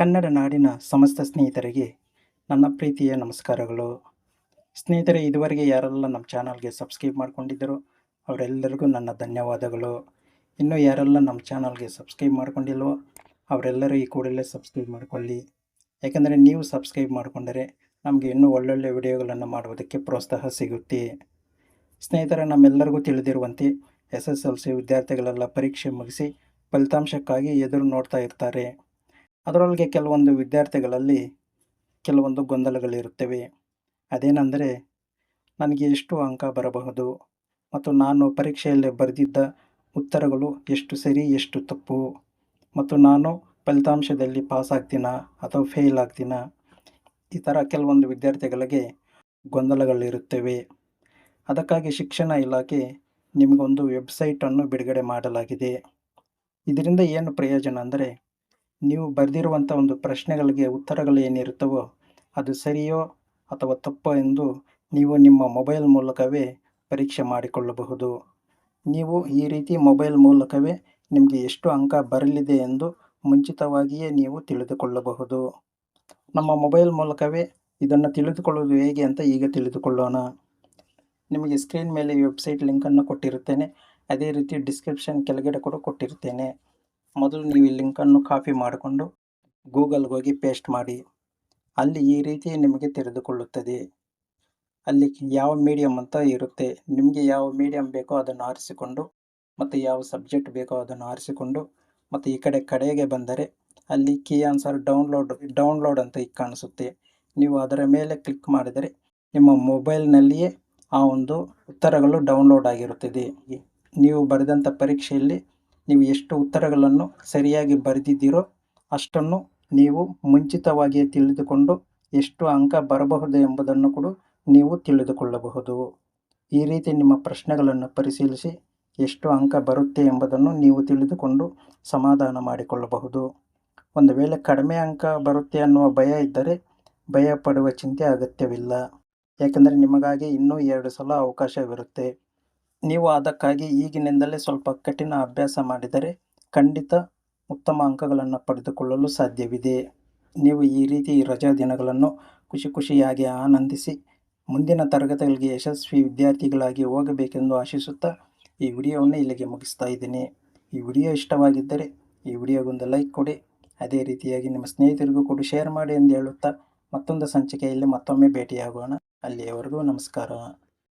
ಕನ್ನಡ ನಾಡಿನ ಸಮಸ್ತ ಸ್ನೇಹಿತರಿಗೆ ನನ್ನ ಪ್ರೀತಿಯ ನಮಸ್ಕಾರಗಳು. ಸ್ನೇಹಿತರೆ, ಇದುವರೆಗೆ ಯಾರೆಲ್ಲ ನಮ್ಮ ಚಾನಲ್ಗೆ ಸಬ್ಸ್ಕ್ರೈಬ್ ಮಾಡ್ಕೊಂಡಿದ್ದರೋ ಅವರೆಲ್ಲರಿಗೂ ನನ್ನ ಧನ್ಯವಾದಗಳು. ಇನ್ನೂ ಯಾರೆಲ್ಲ ನಮ್ಮ ಚಾನಲ್ಗೆ ಸಬ್ಸ್ಕ್ರೈಬ್ ಮಾಡ್ಕೊಂಡಿಲ್ವೋ ಅವರೆಲ್ಲರೂ ಈ ಕೂಡಲೇ ಸಬ್ಸ್ಕ್ರೈಬ್ ಮಾಡಿಕೊಳ್ಳಿ. ಯಾಕಂದರೆ ನೀವು ಸಬ್ಸ್ಕ್ರೈಬ್ ಮಾಡಿಕೊಂಡರೆ ನಮಗೆ ಇನ್ನೂ ಒಳ್ಳೊಳ್ಳೆ ವಿಡಿಯೋಗಳನ್ನು ಮಾಡುವುದಕ್ಕೆ ಪ್ರೋತ್ಸಾಹ ಸಿಗುತ್ತೆ. ಸ್ನೇಹಿತರೆ, ನಮ್ಮೆಲ್ಲರಿಗೂ ತಿಳಿದಿರುವಂತೆ ಎಸ್ ಎಸ್ ಎಲ್ ಸಿ ವಿದ್ಯಾರ್ಥಿಗಳೆಲ್ಲ ಪರೀಕ್ಷೆ ಮುಗಿಸಿ ಫಲಿತಾಂಶಕ್ಕಾಗಿ ಎದುರು ನೋಡ್ತಾ ಇರ್ತಾರೆ. ಅದರೊಳಗೆ ಕೆಲವೊಂದು ವಿದ್ಯಾರ್ಥಿಗಳಲ್ಲಿ ಕೆಲವೊಂದು ಗೊಂದಲಗಳಿರುತ್ತವೆ. ಅದೇನೆಂದರೆ, ನನಗೆ ಎಷ್ಟು ಅಂಕ ಬರಬಹುದು ಮತ್ತು ನಾನು ಪರೀಕ್ಷೆಯಲ್ಲಿ ಬರೆದಿದ್ದ ಉತ್ತರಗಳು ಎಷ್ಟು ಸರಿ, ಎಷ್ಟು ತಪ್ಪು ಮತ್ತು ನಾನು ಫಲಿತಾಂಶದಲ್ಲಿ ಪಾಸ್ ಅಥವಾ ಫೇಲ್ ಆಗ್ತೀನಾ? ಈ ಥರ ಕೆಲವೊಂದು ವಿದ್ಯಾರ್ಥಿಗಳಿಗೆ ಗೊಂದಲಗಳಿರುತ್ತವೆ. ಅದಕ್ಕಾಗಿ ಶಿಕ್ಷಣ ಇಲಾಖೆ ನಿಮಗೊಂದು ವೆಬ್ಸೈಟನ್ನು ಬಿಡುಗಡೆ ಮಾಡಲಾಗಿದೆ. ಇದರಿಂದ ಏನು ಪ್ರಯೋಜನ ಅಂದರೆ ನೀವು ಬರೆದಿರುವಂಥ ಒಂದು ಪ್ರಶ್ನೆಗಳಿಗೆ ಉತ್ತರಗಳು ಏನಿರುತ್ತವೋ ಅದು ಸರಿಯೋ ಅಥವಾ ತಪ್ಪೋ ಎಂದು ನೀವು ನಿಮ್ಮ ಮೊಬೈಲ್ ಮೂಲಕವೇ ಪರೀಕ್ಷೆ ಮಾಡಿಕೊಳ್ಳಬಹುದು. ನೀವು ಈ ರೀತಿ ಮೊಬೈಲ್ ಮೂಲಕವೇ ನಿಮಗೆ ಎಷ್ಟು ಅಂಕ ಬರಲಿದೆ ಎಂದು ಮುಂಚಿತವಾಗಿಯೇ ನೀವು ತಿಳಿದುಕೊಳ್ಳಬಹುದು. ನಮ್ಮ ಮೊಬೈಲ್ ಮೂಲಕವೇ ಇದನ್ನು ತಿಳಿದುಕೊಳ್ಳುವುದು ಹೇಗೆ ಅಂತ ಈಗ ತಿಳಿದುಕೊಳ್ಳೋಣ. ನಿಮಗೆ ಸ್ಕ್ರೀನ್ ಮೇಲೆ ವೆಬ್ಸೈಟ್ ಲಿಂಕನ್ನು ಕೊಟ್ಟಿರುತ್ತೇನೆ. ಅದೇ ರೀತಿ ಡಿಸ್ಕ್ರಿಪ್ಷನ್ ಕೆಳಗಡೆ ಕೂಡ ಕೊಟ್ಟಿರುತ್ತೇನೆ. ಮೊದಲು ನೀವು ಈ ಲಿಂಕನ್ನು ಕಾಪಿ ಮಾಡಿಕೊಂಡು ಗೂಗಲ್ಗೆ ಹೋಗಿ ಪೇಸ್ಟ್ ಮಾಡಿ. ಅಲ್ಲಿ ಈ ರೀತಿ ನಿಮಗೆ ತೆರೆದುಕೊಳ್ಳುತ್ತದೆ ಅಲ್ಲಿ ಯಾವ ಮೀಡಿಯಮ್ ಅಂತ ಇರುತ್ತೆ. ನಿಮಗೆ ಯಾವ ಮೀಡಿಯಮ್ ಬೇಕೋ ಅದನ್ನು ಆರಿಸಿಕೊಂಡು ಮತ್ತು ಯಾವ ಸಬ್ಜೆಕ್ಟ್ ಬೇಕೋ ಅದನ್ನು ಆರಿಸಿಕೊಂಡು ಮತ್ತು ಈ ಕಡೆ ಕಡೆಗೆ ಬಂದರೆ ಅಲ್ಲಿ ಕೀ ಆನ್ಸರ್ ಡೌನ್ಲೋಡ್ ಡೌನ್ಲೋಡ್ ಅಂತ ಈಗ ಕಾಣಿಸುತ್ತೆ. ನೀವು ಅದರ ಮೇಲೆ ಕ್ಲಿಕ್ ಮಾಡಿದರೆ ನಿಮ್ಮ ಮೊಬೈಲ್ನಲ್ಲಿಯೇ ಆ ಒಂದು ಉತ್ತರಗಳು ಡೌನ್ಲೋಡ್ ಆಗಿರುತ್ತದೆ. ನೀವು ಬರೆದಂಥ ಪರೀಕ್ಷೆಯಲ್ಲಿ ನೀವು ಎಷ್ಟು ಉತ್ತರಗಳನ್ನು ಸರಿಯಾಗಿ ಬರೆದಿದ್ದೀರೋ ಅಷ್ಟನ್ನು ನೀವು ಮುಂಚಿತವಾಗಿಯೇ ತಿಳಿದುಕೊಂಡು ಎಷ್ಟು ಅಂಕ ಬರಬಹುದು ಎಂಬುದನ್ನು ಕೂಡ ನೀವು ತಿಳಿದುಕೊಳ್ಳಬಹುದು. ಈ ರೀತಿ ನಿಮ್ಮ ಪ್ರಶ್ನೆಗಳನ್ನು ಪರಿಶೀಲಿಸಿ ಎಷ್ಟು ಅಂಕ ಬರುತ್ತೆ ಎಂಬುದನ್ನು ನೀವು ತಿಳಿದುಕೊಂಡು ಸಮಾಧಾನ ಮಾಡಿಕೊಳ್ಳಬಹುದು. ಒಂದು ವೇಳೆ ಕಡಿಮೆ ಅಂಕ ಬರುತ್ತೆ ಅನ್ನುವ ಭಯ ಇದ್ದರೆ ಭಯ ಪಡುವ ಚಿಂತೆ ಅಗತ್ಯವಿಲ್ಲ. ಯಾಕೆಂದರೆ ನಿಮಗಾಗಿ ಇನ್ನೂ ಎರಡು ಸಲ ಅವಕಾಶವಿರುತ್ತೆ. ನೀವು ಅದಕ್ಕಾಗಿ ಈಗಿನಿಂದಲೇ ಸ್ವಲ್ಪ ಕಠಿಣ ಅಭ್ಯಾಸ ಮಾಡಿದರೆ ಖಂಡಿತ ಉತ್ತಮ ಅಂಕಗಳನ್ನು ಪಡೆದುಕೊಳ್ಳಲು ಸಾಧ್ಯವಿದೆ. ನೀವು ಈ ರೀತಿ ರಜಾ ದಿನಗಳನ್ನು ಖುಷಿ ಖುಷಿಯಾಗಿ ಆನಂದಿಸಿ ಮುಂದಿನ ತರಗತಿಗಳಿಗೆ ಯಶಸ್ವಿ ವಿದ್ಯಾರ್ಥಿಗಳಾಗಿ ಹೋಗಬೇಕೆಂದು ಆಶಿಸುತ್ತಾ ಈ ವಿಡಿಯೋವನ್ನು ಇಲ್ಲಿಗೆ ಮುಗಿಸ್ತಾ ಇದ್ದೀನಿ. ಈ ವಿಡಿಯೋ ಇಷ್ಟವಾಗಿದ್ದರೆ ಈ ವಿಡಿಯೋಗೊಂದು ಲೈಕ್ ಕೊಡಿ, ಅದೇ ರೀತಿಯಾಗಿ ನಿಮ್ಮ ಸ್ನೇಹಿತರಿಗೂ ಕೂಡ ಶೇರ್ ಮಾಡಿ ಎಂದು ಹೇಳುತ್ತಾ ಮತ್ತೊಂದು ಸಂಚಿಕೆಯಲ್ಲಿ ಮತ್ತೊಮ್ಮೆ ಭೇಟಿಯಾಗೋಣ. ಅಲ್ಲಿಯವರೆಗೂ ನಮಸ್ಕಾರ.